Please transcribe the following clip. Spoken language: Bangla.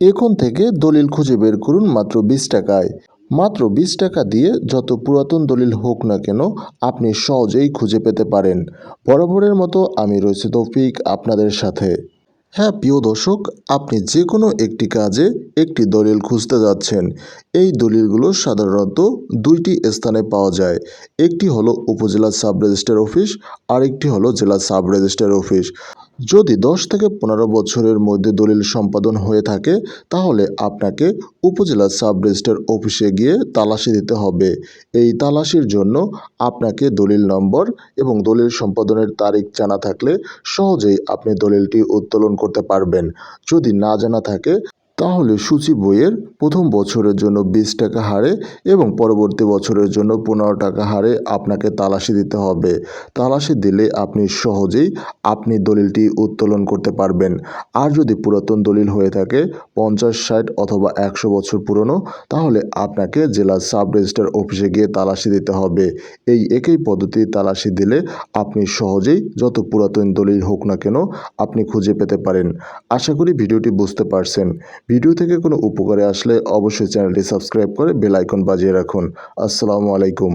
এখন থেকে দলিল খুঁজে বের করুন মাত্র বিশ টাকায়। মাত্র বিশ টাকা দিয়ে যত পুরাতন দলিল হোক না কেন, আপনি সহজেই খুঁজে পেতে পারেন। বরাবরের মতো আমি রয়েছে তৌফিক আপনাদের সাথে। হ্যাঁ প্রিয় দর্শক, আপনি যে কোনো একটি কাজে একটি দলিল খুঁজতে যাচ্ছেন। এই দলিলগুলো সাধারণত দুইটি স্থানে পাওয়া যায়। একটি হলো উপজেলা সাব রেজিস্ট্রার অফিস, আরেকটি হলো জেলা সাব রেজিস্ট্রার অফিস। যদি দশ থেকে পনেরো বছরের মধ্যে দলিল সম্পাদন হয়ে থাকে, তাহলে আপনাকে উপজেলা সাব রেজিস্ট্রার অফিসে গিয়ে তালাশি দিতে হবে। এই তালাশির জন্য আপনাকে দলিল নম্বর এবং দলিল সম্পাদনের তারিখ জানা থাকলে সহজেই আপনি দলিলটি উত্তোলন করতে পারবেন। যদি না জানা থাকে তাহলে সূচি বইয়ের প্রথম বছরের জন্য বিশ টাকা হারে এবং পরবর্তী বছরের জন্য পনেরো টাকা হারে আপনাকে তালাশি দিতে হবে। তালাশি দিলে আপনি সহজেই আপনি দলিলটি উত্তোলন করতে পারবেন। আর যদি পুরাতন দলিল হয়ে থাকে পঞ্চাশ, ষাট অথবা একশো বছর পুরনো, তাহলে আপনাকে জেলা সাব রেজিস্ট্রার অফিসে গিয়ে তালাশি দিতে হবে। এই একই পদ্ধতি তালাশি দিলে আপনি সহজেই যত পুরাতন দলিল হোক না কেন আপনি খুঁজে পেতে পারেন। আশা করি ভিডিওটি বুঝতে পারছেন। ভিডিও থেকে কোনো উপকারে আসলে অবশ্যই চ্যানেলটি সাবস্ক্রাইব করে বেল আইকন বাজিয়ে রাখুন। আসসালামু আলাইকুম।